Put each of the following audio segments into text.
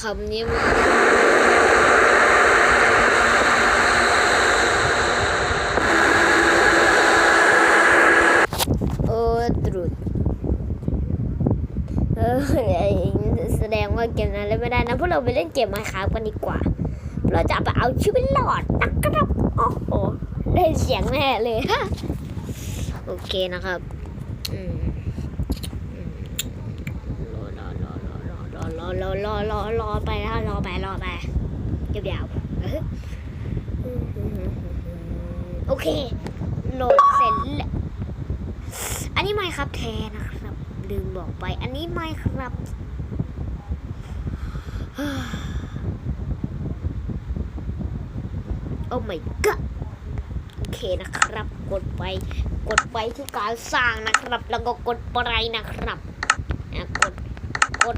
คำนี้มันโอ้ตรุดเออแสดงว่าเกมนั้นเล่นไม่ได้นะพวกเราไปเล่นเกมไมค้ากันดีกว่า เราจะไปเอาชีวิตรอดนะครับโอ้โหได้เสียงแน่เลย โอเคนะครับ อืมอืมรอรอรอรอ รอรอรอรอไปแล้วรอไปรอไปเดี๋ยวๆโอเคโหลดเสร็จแล้วอันนี้ไม่ครับแทนนะครับลืมบอกไป อันนี้ไม่ครับโอ้ my god โอเคนะครับ กดไป กดไปที่การสร้างนะครับ แล้วก็กดไปนะครับกด กด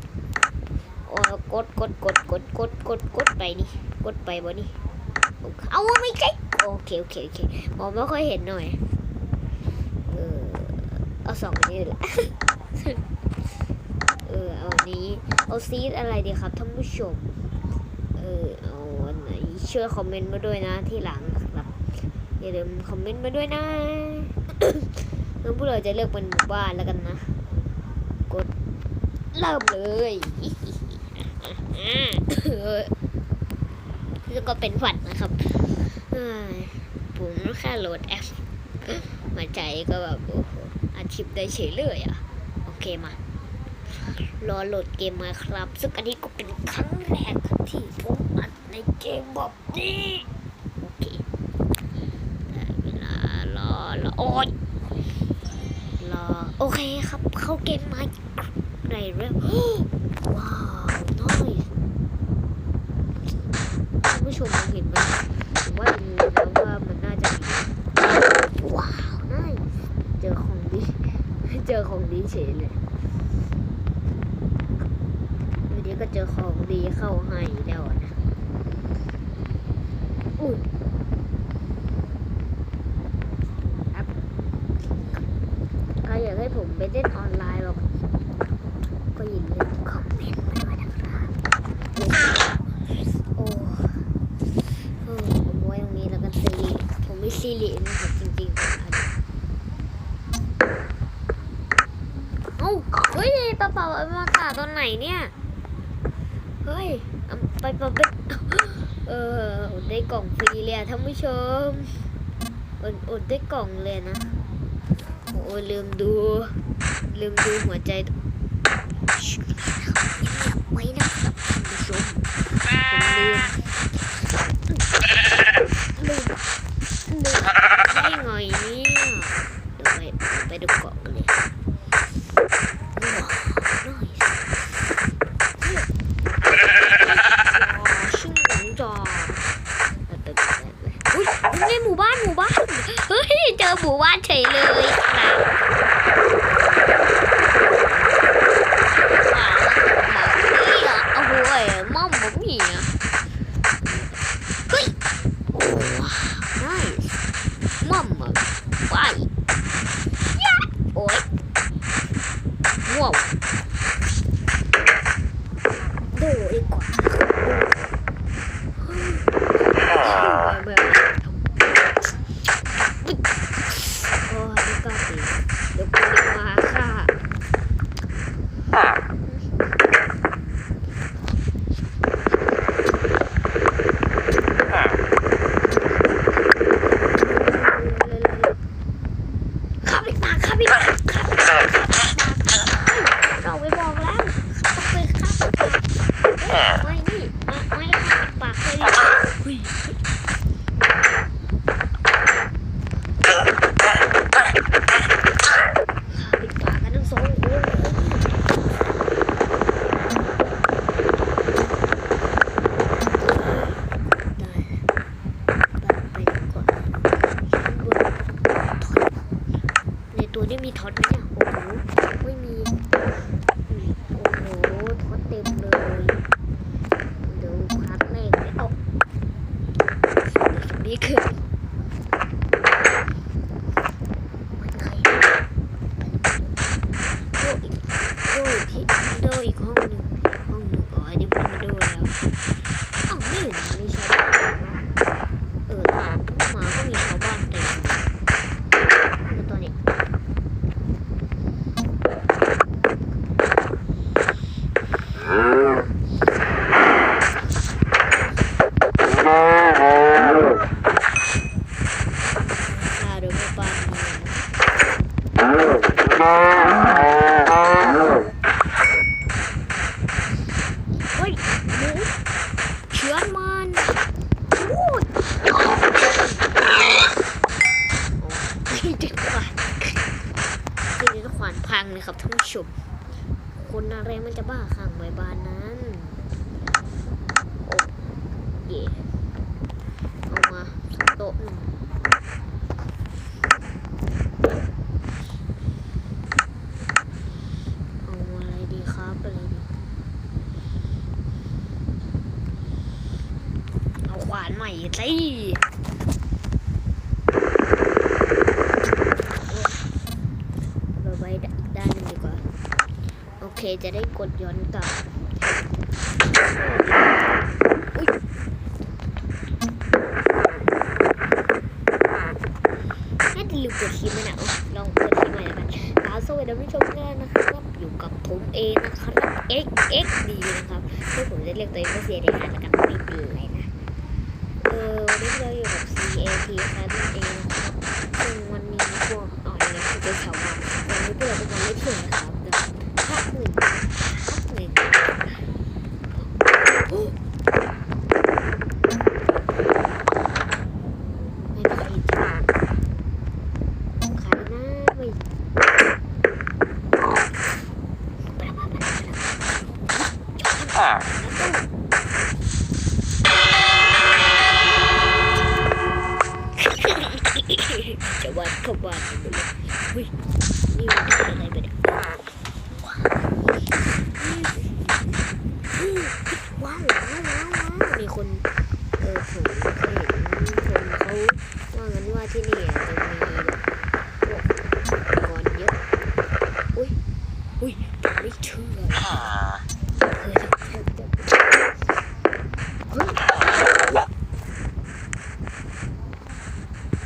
กดกดกดกดกดกดกดไปนี่กดไปบ่นี่เอาไม่ใช่โอเคโอเคโอเคผมไม่ค่อยเห็นหน่อยเออเอาสองนี้แหละเออเอาอันนี้เอาซีดอะไรดีครับท่านผู้ชมเออเอาอันไหนช่วยคอมเมนต์มาด้วยนะที่หลังครับอย่าลืมคอมเมนต์มาด้วยนะงั้นพวกเราจะเลือกเป็นหมู่บ้านแล้วกันนะ กดเริ่มเลย แล้วก็เป็นฝันนะครับเอ้ยผมแค่โหลดแอปมาใจก็แบบโอ้โหอาชีพได้เฉยเลยอะ โอเคมารอโหลดเกมมาครับ ซึ่งอันนี้ก็เป็นครั้งแรกที่ผมอัดในเกมแบบนี้โอเคได้เวลารอรอโอ้ยรอโอเคครับ เข้าเกมมาในเรื่อง ว้าวน้อยท่านผู้ช มมองเห็นไหมผมว่าดูแล้วว่ามันน่าจะดีว้าวน่าเจอของดี เจอของดีเฉยเลยวันนี้ก็เจอของดีเข้าให้แล้วนะอุ้ยครับใครอยากให้ผมไปเล่นออนไลน์บอกก็อย่าลืมคอมเมนต์มาด้วยนะครับโอ้โอ้ผมไว้ตรงนี้แล้วกันซีรีผมไม่ซีรีนะครับจริงๆผมอัดเอ้าเฮ้ยปะเป่าอมากาต อนไหนเนี่ย เฮ้ย ไปไปไปเอออดได้กล่องฟรีเลยอะท่านผู้ชมอดอดได้กล่องเลยนะ โอ้ลืมดู ลืมดูหัวใจไว้นะครับท่านผู้ชมผมลืมลืมลืมได้ไงเนี่ยเดี๋ยวไปไปดูกล่องกันเลยานเฉยเลยครับว้าวนี่อะโอ้โหเอ้ยม่อมผมเหียเฮ้ยโอ้ว้าว nice ม่อมอะไปยะโอ้ยว้าว 一克 ครับท่านผู้ชม คนอะไรมันจะบ้าข้างใบบานนั้นโอ้เยเอามาโต๊ะหนึ่งเอาอะไรดีครับอะไรดีเอาขวานใหม่สิ เคจะได้กดย้อนกลับน่าจะลืมกดคลิปไหมนะลองเปิดคลิปใหม่แล้วกันครับสวัสดีท่านผู้ชมกันนะครับ อยู่กับผมเองนะครับ X X D นะครับซึ่งผมจะเรียกตัวเองว่าเสียในฐานแล้วกันไม่เป็นไรนะ เออวันนี้เราอยู่กับ C A T นั่นเองนะครับซึ่งวันนี้พวกอ๋ออยนี้คือเป็นชาวบ้านวันนี้พวกเราเป็นการเล่เถื่อนนะครับแบบภาคหนึ่งภาคหนึ่งโอ้ไม่มีใครเห็นใช่ไหมใครนะไม่ไปแล้วไปแล้วไปแล้วจอดแล้วตู้ จะวาดเข้าวาดไปเลยเฮ้ยนี่มันทำ อะไรไปเนี่ยว้าวว้าวว้าวมีคน เออผมเห็นคนเขาว่างั้นว่าที่นี่อะจะมีแบบพวกอุปกรณ์เยอะอุ้ยอุ้ยไม่เชื่อเฮ้ยเฮ้ยเฮ้ย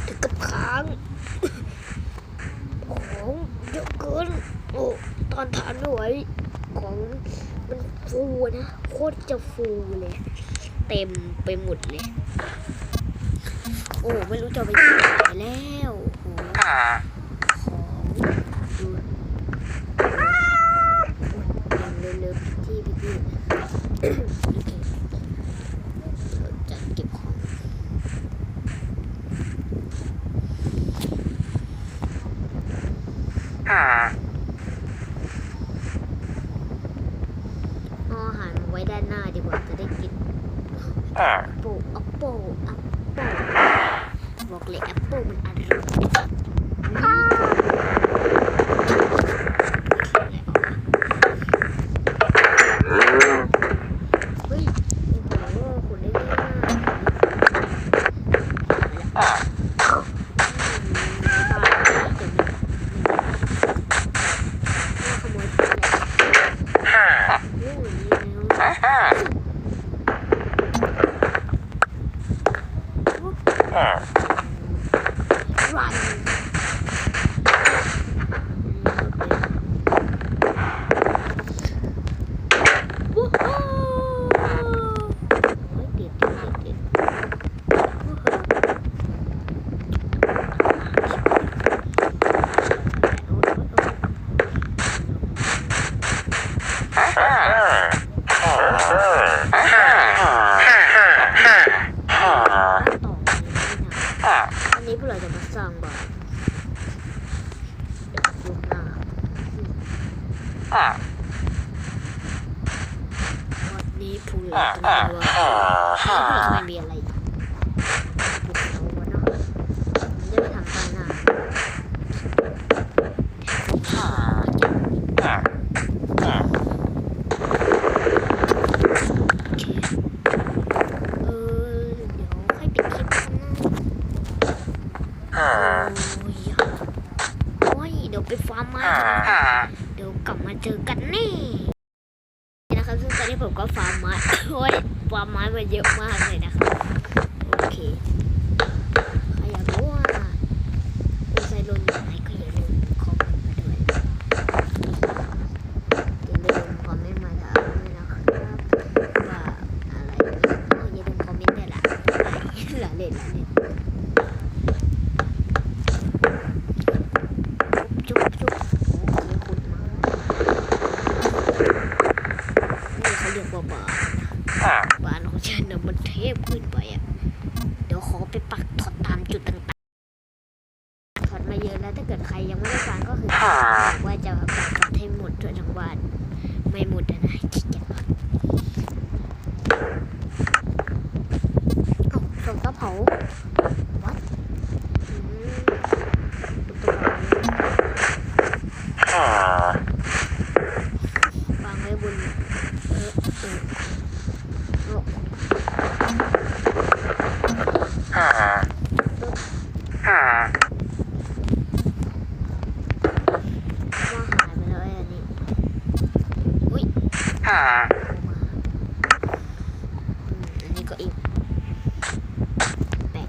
ถึงกับค้าง ของเยอะเกิน โอ้ ตอนทานไม่ไหวของมันฟูนะ โคตร จะฟูเลย เต็มไปหมดเลย โอ้ไม่รู้จะเอาไปที่ไหนแล้วโอ้ของดูยังเร็วๆที่พี่พี่โอเคเราจะเก็บของ เอาอาหารมาไว้ด้านหน้าดีกว่าจะได้กินแอปเปิลแอปเปิลแอปเปิล บอกเลยแอปเปิลมันอร่อยเฮ้ยโอ้โหคุณได้ง่ายขโมยโอ้ยแล้ว Run. วู้ฮู้เฮ้ยติดติดติดติดวู้ฮู้ต่ออันนี้พวกเราจะมาสร้างบ้านดูหน้าวันนี้พวกเราจะมาว่าพวกเราไม่มีอะไรบุกเอาวะเนาะ มันจะไปทำตายหน้าโอเคเออเดี๋ยวค่อยปิดคลิปกันนะโอ้ยโอ้ยเดี๋ยวไปฟาร์มมาเดี๋ยวกลับมาเจอกันแน่นะครับซึ่งตอนนี้ ผมก็ฟาร์มไม้โอ้ยฟาร์มไม้มาเยอะมากเลยนะครับโอเคใครอยากรู้ว่าคุไซโลนอยู่ไหนก็อย่าลืมคอมเมนต์มาด้วยอย่าลืมคอมเมนต์มาถามด้วยนะครับว่าอะไรอย่าลืมคอมเมนต์ด้วยล่ะหล่อเล่นหล่อเล่นจุ๊บจุ๊บโอ้เสียงคุณมานี่เขาเรียกว่าบาร์นะบาร์ของฉันนะมันเทพเกินไปอะ เดี๋ยวขอไปปักถอดตามจุดต่างๆถอดมาเยอะแล้วถ้าเกิดใครยังไม่ได้ฟังก็คือบอกว่าจะปักถอดให้หมดทั่วทั้งบ้านไม่หมดอะนะขี้เกียจมากเอ้าส่งกระเผา วัดอืมตัววางไว้บนเออเออโอ้ อีกแปด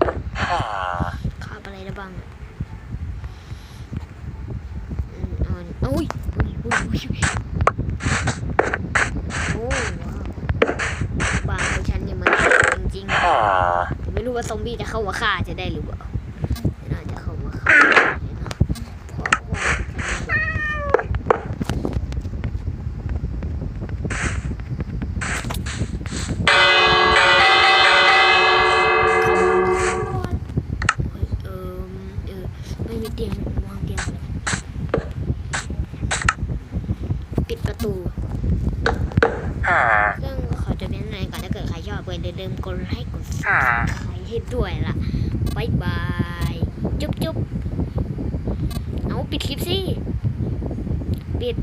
คาบอะไรได้บ้างอะอืมอ่อนโอ้ยอุ้ยอุ้ยอุ้ยอุ้ยโอ้ว้าวบางของฉันเนี่ยมันจริงๆแต่ไม่รู้ว่าซอมบี้จะ เข้ามาฆ่าจะได้หรือเปล่าไม่น่าจะเข้ามาฆ่าเลยนะเพราะว่าเออเออไม่มีเตียงวางเตียงปิดประตูซึ่งขอจบเพียงเท่านี้ก่อนถ้าเกิดใครชอบก็อย่าลืมกดไลค์กดซับสไครต์ ให้ด้วยล่ะบายบาย จุ๊บจุ๊บเอาปิดคลิปสิ ปิด